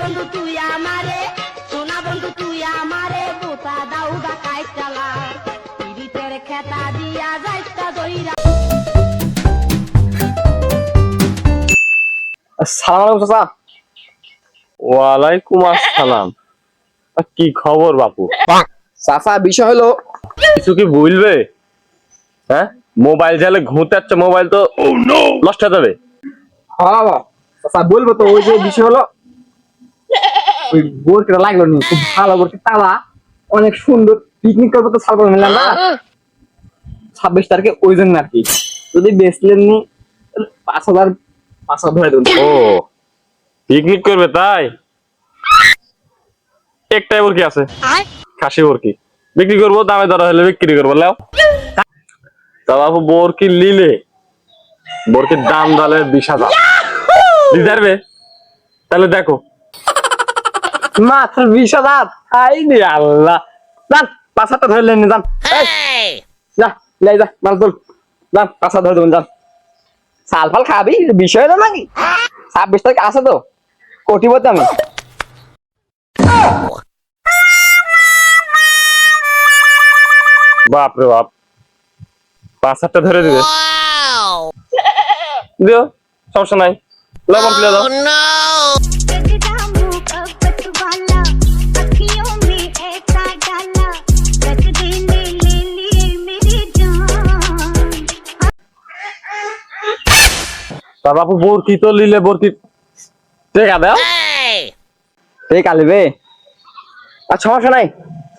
বন্ধু তুই আমারে। সোনা বন্ধু তুই আমারে। বোতা চালা পিরিতের খেতা দিয়া যাইতা দইরা। সালাম চাচা। ওয়ালাইকুম আসসালাম। কি খবর বাপু? চাচা বিষয় হলো কিছু কি বলবে হ্যাঁ? মোবাইল ঘুরতে যাচ্ছে মোবাইল তো নষ্ট হয়ে যাবে। হ্যাঁ বাবা। চাচা বলব তো ওই যে বিষয় হলো ওই বোরকেটা লাগল নি খুব ভালো বোরকে তালা অনেক সুন্দর পিকনিক করব তো সালবার না ছাব্বিশ তারিখে ওই জন্য আর কি। যদি বেচলেন নি পাঁচ হাজার পাঁচ হাজার ধরে দেবেন ও পিকনিক করবে তাই? একটাই বরকি আছে। খাসি বরকি বিক্রি করব দামে দরা হলে বিক্রি করব লাও তা বাবু বরকি নিলে বরকির দাম তাহলে বিশ হাজার। দিতে পারবে তাহলে দেখো। মাত্র বিশ হাজার। আই রে আল্লাহ। যান পাঁচ হাজার ধরে লেন যান। যা লাই যা মাল তোল। যান পাঁচ হাজার ধরে দেবেন যান। সাল ফাল খাবি? বিষয় না নাকি? ছাব্বিশ তারিখ আছে তো। কোটিপতি আমি। বাপ রে বাপ। পাঁচ হাজারটা ধরে দিবে। দিও সমস্যা নাই। লবণ কিলো দাও। তা বাপু বরকি তো নিলে বরকি টেকা দাও টেকা লিবে আর সমস্যা নাই।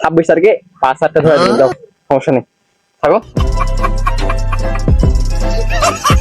ছাব্বিশ তারিখে পাঁচ হাজারটা ধরে দেবেন যাও। সমস্যা নেই। থাকো।